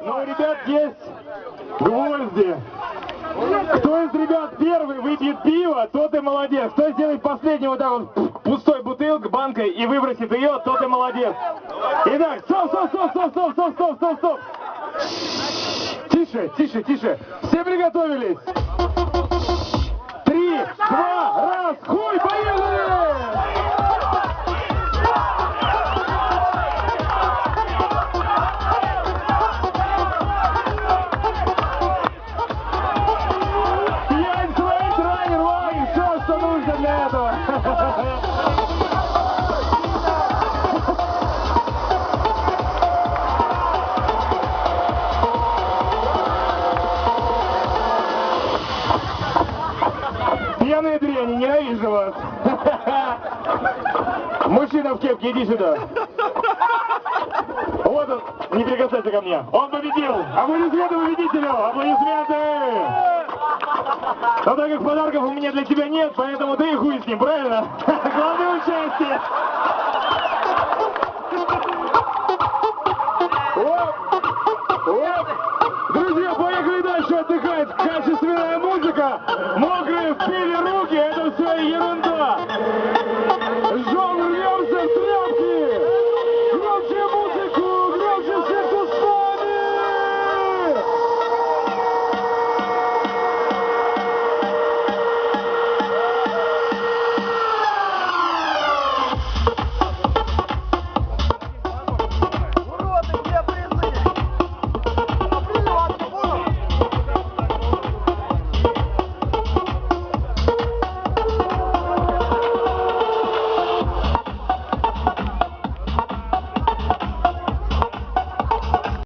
Но у ребят есть гвозди. Кто из ребят первый выпьет пиво, тот и молодец. Кто сделает последний вот так вот пустой бутылкой, банкой и выбросит ее, тот и молодец. Итак, стоп, стоп, стоп, стоп, стоп, стоп, стоп, стоп, стоп. Тише, тише, тише. Все приготовились? Пьяные дряни, ненавижу вас. Мужчина в кепке, иди сюда. Вот он, не прикасайся ко мне. Он победил. Аплодисменты победителю. Аплодисменты. Но так как подарков у меня для тебя нет, поэтому ты и хуй с ним, правильно? Главное участие. Оп, оп. Друзья, поехали дальше отдыхать. Качественная музыка. Мокрые в руки. Это все ерунда.